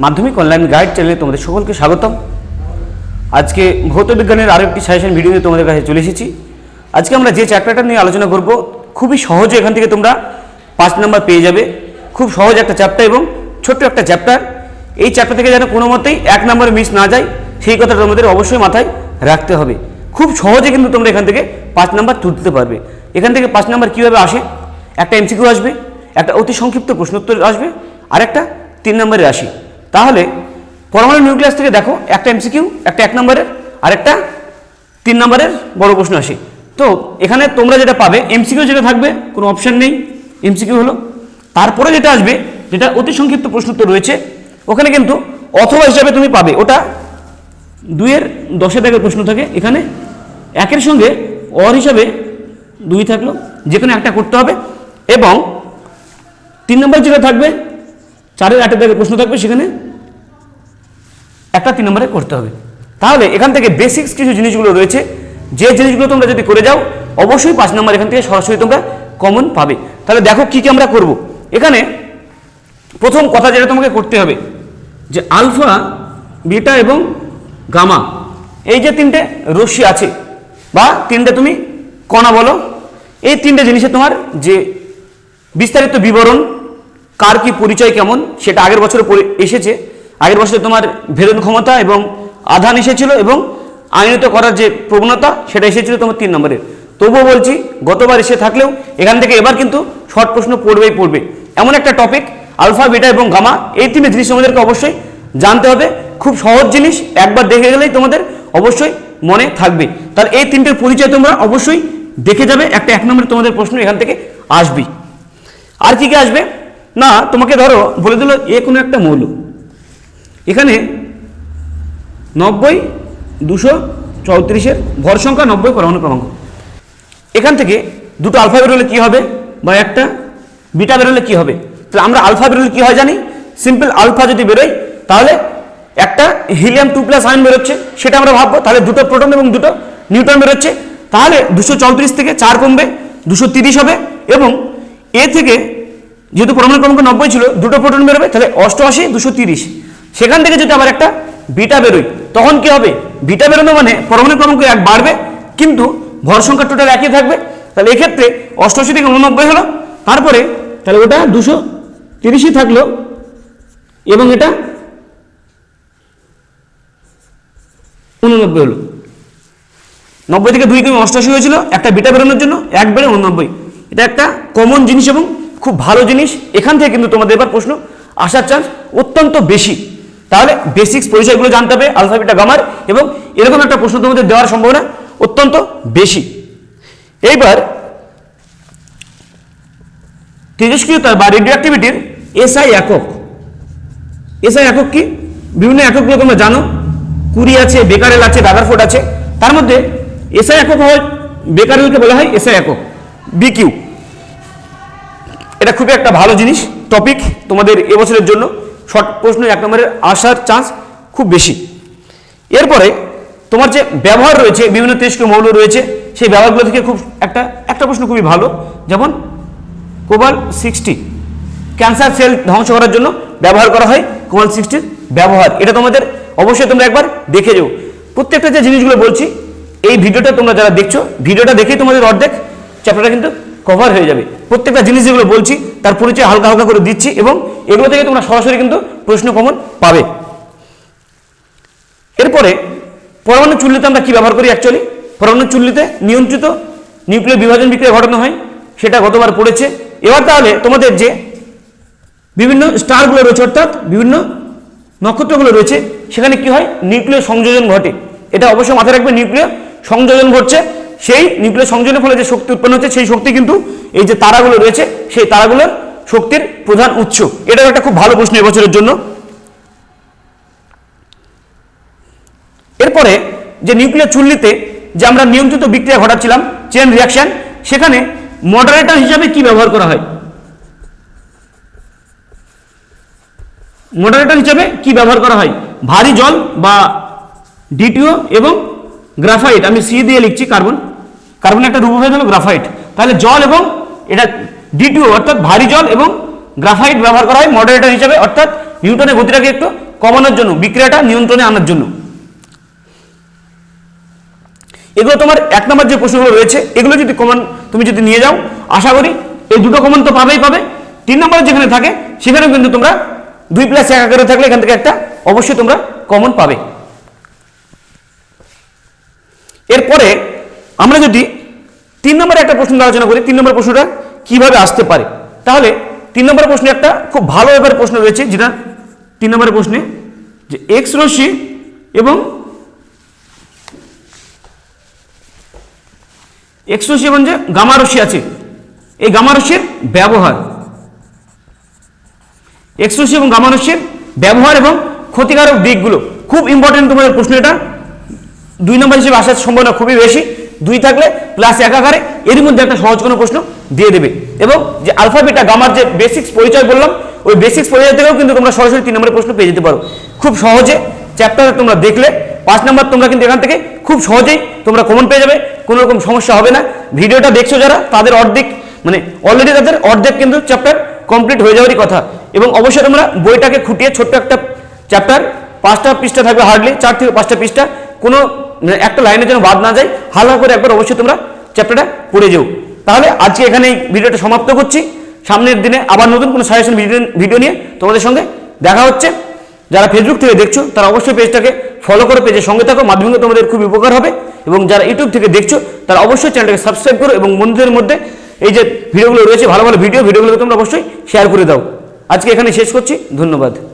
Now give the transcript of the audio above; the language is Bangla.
মাধ্যমিক অনলাইন গাইড চ্যানেলে তোমাদের সকলকে স্বাগতম। আজকে ভৌত বিজ্ঞানের আরও একটি সাজেশন ভিডিও নিয়ে তোমাদের কাছে চলে এসেছি। আজকে আমরা যে চ্যাপ্টারটা নিয়ে আলোচনা করব, খুবই সহজে এখান থেকে তোমরা পাঁচ নাম্বার পেয়ে যাবে। খুব সহজ একটা চ্যাপ্টার এবং ছোট্ট একটা চ্যাপ্টার এই চ্যাপ্টার থেকে যেন কোনো মতেই এক নম্বর মিস না যায়, সেই কথাটা তোমাদের অবশ্যই মাথায় রাখতে হবে। খুব সহজে কিন্তু তোমরা এখান থেকে পাঁচ নাম্বার তুলতে পারবে। এখান থেকে পাঁচ নাম্বার কীভাবে আসে? একটা এমসিকিউ আসবে, একটা অতি সংক্ষিপ্ত প্রশ্নোত্তর আসবে আর একটা তিন নম্বরে আসি। তাহলে পরমাণু নিউক্লিয়াস থেকে দেখো একটা এমসিকিউ একটা এক নম্বরের আর একটা তিন নম্বরের বড় প্রশ্ন আসে। তো এখানে তোমরা যেটা পাবে এমসিকিউ যেটা থাকবে, কোনো অপশান নেই। এমসিকিউ হলো, তারপরে যেটা আসবে, যেটা অতি সংক্ষিপ্ত প্রশ্নোত্তর রয়েছে, ওখানে কিন্তু অথবা হিসাবে তুমি পাবে, ওটা দুইয়ের দশে দাগের প্রশ্ন থাকে, এখানে একের সঙ্গে অর হিসাবে দুই থাকল যে কোনো একটা করতে হবে, এবং তিন নম্বর যেটা থাকবে চারের আটের দাগের প্রশ্ন থাকবে সেখানে? একটা তিন নম্বরে করতে হবে। তাহলে এখান থেকে বেসিক্স কিছু জিনিসগুলো রয়েছে। যে জিনিসগুলো তোমরা যদি করে যাও, অবশ্যই পাঁচ নম্বর এখান থেকে সরাসরি তোমরা কমন পাবে। তাহলে দেখো কি কি আমরা করব। এখানে প্রথম কথা যেটা তোমাকে করতে হবে, যে আলফা, বিটা এবং গামা, এই যে তিনটে রশ্মি আছে, বা তিনটে তুমি কণা বলো, এই তিনটে জিনিসে তোমার যে বিস্তারিত বিবরণ কার কি পরিচয় কেমন, সেটা আগের বছরে এসেছে। আগের বছরে তোমার ভেদন ক্ষমতা এবং আধান এসেছিল এবং আইনত করার যে প্রবণতা, সেটা এসেছিল তোমার তিন নম্বরের তবুও বলছি, গতবার এসে থাকলেও এখান থেকে এবার কিন্তু শর্ট প্রশ্ন পড়বেই পড়বে। এমন একটা টপিক আলফা বিটা এবং গামা এই তিনটে জিনিস তোমাদেরকে অবশ্যই জানতে হবে। খুব সহজ জিনিস, একবার দেখে গেলেই তোমাদের অবশ্যই মনে থাকবে। তাহলে এই তিনটের পরিচয় তোমরা অবশ্যই দেখে যাবে, একটা এক নম্বরে তোমাদের প্রশ্ন এখান থেকে আসবেই। আর কি কি আসবে? না, তোমাকে ধরো, বলে দিল এ কোনো একটা মৌল। এখানে নব্বই, দুশো চৌত্রিশের ভর সংখ্যা নব্বই পরমাণু ক্রমাঙ্ক। এখান থেকে দুটো আলফা বেরোলে কী হবে? বা একটা, বিটা বেরোলে কী হবে? তাহলে আমরা আলফা বেরোলে কী হয় জানি? সিম্পল আলফা যদি বেরোয়, তাহলে একটা হিলিয়াম টু প্লাস আয়ন বেরোচ্ছে, সেটা আমরা ভাববো। তাহলে দুটো প্রোটন এবং দুটো নিউট্রন বেরোচ্ছে। তাহলে দুশো চৌত্রিশ থেকে চার কমবে, দুশো তিরিশ হবে এবং এ থেকে যেহেতু পরমাণু ক্রমাঙ্ক নব্বই ছিল, দুটো প্রোটন বেরোবে, তাহলে অষ্টআশি, দুশো তিরিশ। সেখান থেকে যদি আবার একটা বিটা বেরোয়, তখন কি হবে? বিটা বেরোনো মানে পরমাণু ক্রমাঙ্ক এক বাড়বে, কিন্তু ভর সংখ্যা টোটাল একই থাকবে। তাহলে এক্ষেত্রে অষ্টআশি থেকে উননব্বই হলো, তারপরে তাহলে ওটা দুশো তিরিশই থাকল, এবং এটা উননব্বই হলো। নব্বই থেকে দুই কমে অষ্টআশি হয়েছিল, একটা বিটা বেরোনোর জন্য, এক বেড়ে উননব্বই। এটা একটা কমন জিনিস এবং খুব ভালো জিনিস। এখান থেকে কিন্তু তোমাদের এবার প্রশ্ন, আসার চান্স অত্যন্ত বেশি। তাহলে বেসিক্স পরিচয়গুলো জানতে হবে আলফা বিটা গামার এবং এরকম একটা প্রশ্ন তোমাদের দেওয়ার সম্ভাবনা অত্যন্ত বেশি। এইবার তেজস্ক্রিয়তা বা রেডিও অ্যাক্টিভিটির এসআই একক। এসআই একক কি? বিভিন্ন এককগুলো তোমরা জানো। কুড়ি আছে, বেকারেল আছে, রাদারফোর্ড আছে। তার মধ্যে এসআই একক হয়, বেকারেলকে বলা হয় এসআই একক বিকিউ এটা খুবই একটা ভালো জিনিস টপিক তোমাদের এবছরের জন্য। শর্ট প্রশ্ন এক নম্বরের আসার চান্স খুব বেশি। এরপরে তোমার যে ব্যবহার রয়েছে, বিভিন্ন তেজস্ক্রিয় মৌল রয়েছে, সেই ব্যবহারগুলো থেকে খুব একটা একটা প্রশ্ন খুবই ভালো। যেমন, কোবাল সিক্সটি, ক্যান্সার সেল ধ্বংস করার জন্য ব্যবহার করা হয় কোবাল সিক্সটির ব্যবহার। এটা তোমাদের অবশ্যই তোমরা একবার দেখে যাও। প্রত্যেকটা যে জিনিসগুলো বলছি, এই ভিডিওটা তোমরা যারা দেখছ, ভিডিওটা দেখেই তোমাদের অর্ধেক চ্যাপ্টারটা কিন্তু কভার হয়ে যাবে। প্রত্যেকটা জিনিস যেগুলো বলছি, তার পরিচয় হালকা হালকা করে দিচ্ছি এবং এগুলো থেকে তোমরা সরাসরি কিন্তু প্রশ্ন কমন পাবে। এরপরে, পরমাণু চুল্লিতে আমরা কী ব্যবহার করি অ্যাকচুয়ালি পরমাণু চুল্লিতে নিয়ন্ত্রিত নিউক্লিয় বিভাজন বিক্রিয়া ঘটানো হয়, সেটা গতবার পড়েছে। এবার তাহলে তোমাদের যে বিভিন্ন স্টারগুলো রয়েছে, অর্থাৎ বিভিন্ন নক্ষত্রগুলো রয়েছে, সেখানে কি হয়? নিউক্লিয় সংযোজন ঘটে। এটা অবশ্যই মাথায় রাখবে নিউক্লিয় সংযোজন ঘটছে। সেই নিউক্লিয় সংযোজনের ফলে যে শক্তি উৎপন্ন হচ্ছে, সেই শক্তি কিন্তু এই যে তারাগুলো রয়েছে, সেই তারাগুলোর শক্তির প্রধান উৎস। এটাও একটা খুব ভালো প্রশ্ন এবছরের জন্য। এরপরে যে নিউক্লিয়ার চুল্লিতে যে আমরা নিয়ন্ত্রিত বিক্রিয়া ঘটাচ্ছিলাম চেন রিয়াকশন সেখানে মডারেটর হিসাবে কি ব্যবহার করা হয়? মডারেটর হিসাবে কি ব্যবহার করা হয়? ভারী জল বা ডিটিও এবং গ্রাফাইট আমি সি দিয়ে লিখছি কার্বন কার্বন একটা রূপভেদ হলো গ্রাফাইট। তাহলে জল এবং এটা ডিটিও অর্থাৎ ভারী জল এবং গ্রাফাইট ব্যবহার করা হয় মডারেটর হিসাবে, অর্থাৎ নিউটনের গতিটাকে একটু কমানোর জন্য, বিক্রিয়াটা নিয়ন্ত্রণে আনার জন্য। এগুলো তোমার এক নম্বর যে প্রশ্নগুলো রয়েছে, এগুলো যদি কমন তুমি যদি নিয়ে যাও, আশা করি এই দুটো কমন তো পাবেই পাবে। তিন নম্বরে যেখানে থাকে, সেখানেও কিন্তু তোমরা দুই প্লাস এক আকারে থাকলে এখান থেকে একটা অবশ্যই তোমরা কমন পাবে। এরপরে আমরা যদি তিন নম্বরে একটা প্রশ্ন আলোচনা করি, তিন নম্বর প্রশ্নটা কীভাবে আসতে পারে? তাহলে তিন নম্বর প্রশ্নে একটা খুব ভালো এবার প্রশ্ন রয়েছে, যেটা তিন নম্বরের প্রশ্নে যে এক্স রশ্মি এবং এক্স রশ্মি এবং যে গামা রশ্মি আছে, এই গামা রশ্মির ব্যবহার। এক্স রশ্মি এবং গামা রশ্মির ব্যবহার এবং ক্ষতিকারক দিকগুলো, খুব ইম্পর্টেন্ট তোমাদের প্রশ্ন এটা দুই নম্বর হিসেবে আসার সম্ভাবনা খুবই বেশি। দুই থাকলে প্লাস এক আকারে, এর মধ্যে একটা সহজ কোনো প্রশ্ন দিয়ে দেবে। এবং যে আলফা বিটা গামার যে বেসিক্স পরিচয় বললাম, ওই বেসিক্স পরিচয় থেকেও কিন্তু তোমরা সরাসরি তিন নম্বরের প্রশ্ন পেয়ে যেতে পারো। খুব সহজে চ্যাপ্টারে তোমরা দেখলে, পাঁচ নাম্বার তোমরা কিন্তু এখান থেকে খুব সহজেই তোমরা কমন পেয়ে যাবে, কোনো রকম সমস্যা হবে না। ভিডিওটা দেখছ যারা, তাদের অর্ধেক মানে অলরেডি তাদের অর্ধেক কিন্তু চ্যাপ্টার কমপ্লিট হয়ে যাওয়ারই কথা। এবং অবশ্যই তোমরা বইটাকে খুঁটিয়ে ছোট্ট একটা চ্যাপ্টার পাঁচটা পৃষ্ঠা থাকবে হার্ডলি চার থেকে পাঁচটা পৃষ্ঠা কোনো মানে একটা লাইনের জন্য বাদ না যায় হালকা করে একবার অবশ্যই তোমরা চ্যাপ্টারটা পড়ে যেও। তাহলে আজকে এখানে এই ভিডিওটা সমাপ্ত করছি। সামনের দিনে আবার নতুন কোনো সাজেশন ভিডিও ভিডিও নিয়ে তোমাদের সঙ্গে দেখা হচ্ছে। যারা ফেসবুক থেকে দেখছ, তারা অবশ্যই পেজটাকে ফলো করে, পেজের সঙ্গে থাকো। মাধ্যমে তোমাদের খুব উপকার হবে এবং যারা ইউটিউব থেকে দেখছ, তারা অবশ্যই চ্যানেলটাকে সাবস্ক্রাইব করো এবং বন্ধুদের মধ্যে এই যে ভিডিওগুলো রয়েছে, ভালো ভালো ভিডিও ভিডিওগুলোকে তোমরা অবশ্যই শেয়ার করে দাও। আজকে এখানে শেষ করছি। ধন্যবাদ।